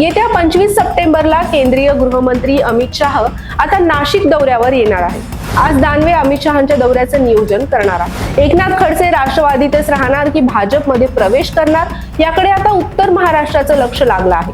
येत्या पंचवीस सप्टेंबरला केंद्रीय गृहमंत्री अमित शाह आता नाशिक दौऱ्यावर येणार आहे आज दानवे अमित शहाच्या दौऱ्याचं नियोजन करणार आहे एकनाथ खडसे राष्ट्रवादीतच राहणार की भाजपमध्ये प्रवेश करणार? याकडे आता उत्तर महाराष्ट्राचं लक्ष लागलं आहे.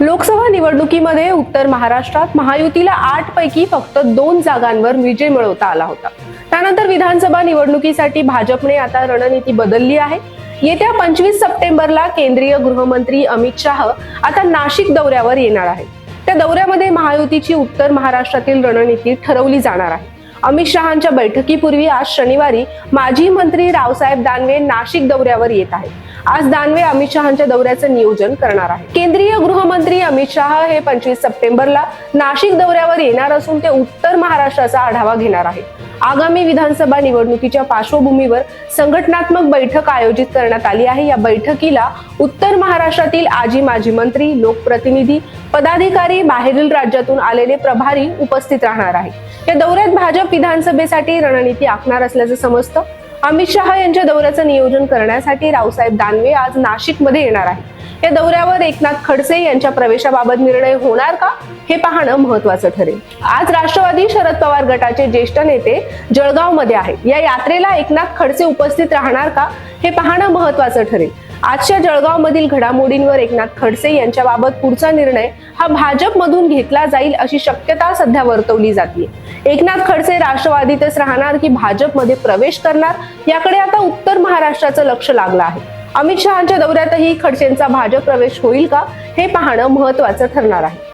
लोकसभा निवडणुकीमध्ये उत्तर महाराष्ट्रात महायुतीला आठ पैकी फक्त दोन जागांवर विजय मिळवता आला होता. त्यानंतर विधानसभा निवडणुकीसाठी भाजपने आता रणनीती बदलली आहे. येत्या पंचवीस सप्टेंबरला केंद्रीय गृहमंत्री अमित शाह आता नाशिक दौऱ्यावर येणार आहे त्या दौऱ्यामध्ये महायुतीची उत्तर महाराष्ट्रातील रणनीती ठरवली जाणार आहे. अमित शहांच्या बैठकीपूर्वी आज शनिवारी माजी मंत्री रावसाहेब दानवे नाशिक दौऱ्यावर येत आहेत. आज दानवे अमित शहांच्या दौऱ्याचं नियोजन करणार आहे केंद्रीय गृहमंत्री अमित शहा हे पंचवीस सप्टेंबरला नाशिक दौऱ्यावर येणार असून ते उत्तर महाराष्ट्राचा आढावा घेणार आहे आगामी विधानसभा निवडणुकीच्या पार्श्वभूमीवर संघटनात्मक बैठक आयोजित करण्यात आली आहे. या बैठकीला उत्तर महाराष्ट्रातील आजी माजी मंत्री लोकप्रतिनिधी पदाधिकारी बाहेरील राज्यातून आलेले प्रभारी उपस्थित राहणार आहे या दौऱ्यात भाजप विधानसभेसाठी रणनीती आखणार असल्याचं समजतं. अमित शहा यांच्या दौऱ्याचं नियोजन करण्यासाठी रावसाहेब दानवे आज नाशिकमध्ये येणार आहे या दौऱ्यावर एकनाथ खडसे यांच्या प्रवेशाबाबत निर्णय होणार का हे पाहणं महत्वाचं ठरेल. आज राष्ट्रवादी शरद पवार गटाचे ज्येष्ठ नेते जळगावमध्ये आहेत. या यात्रेला एकनाथ खडसे उपस्थित राहणार का हे पाहणं महत्वाचं ठरेल. आजच्या जळगाव मधील घडामोडींवर एकनाथ खडसे यांच्याबाबत पुढचा निर्णय हा भाजपमधून घेतला जाईल अशी शक्यता सध्या वर्तवली जाते एकनाथ खडसे राष्ट्रवादीतच राहणार की भाजपमध्ये प्रवेश करणार? याकडे आता उत्तर महाराष्ट्राचं लक्ष लागलं आहे. अमित शहाच्या दौऱ्यातही खडसेंचा भाजप प्रवेश होईल का? हे पाहणं महत्वाचं ठरणार आहे.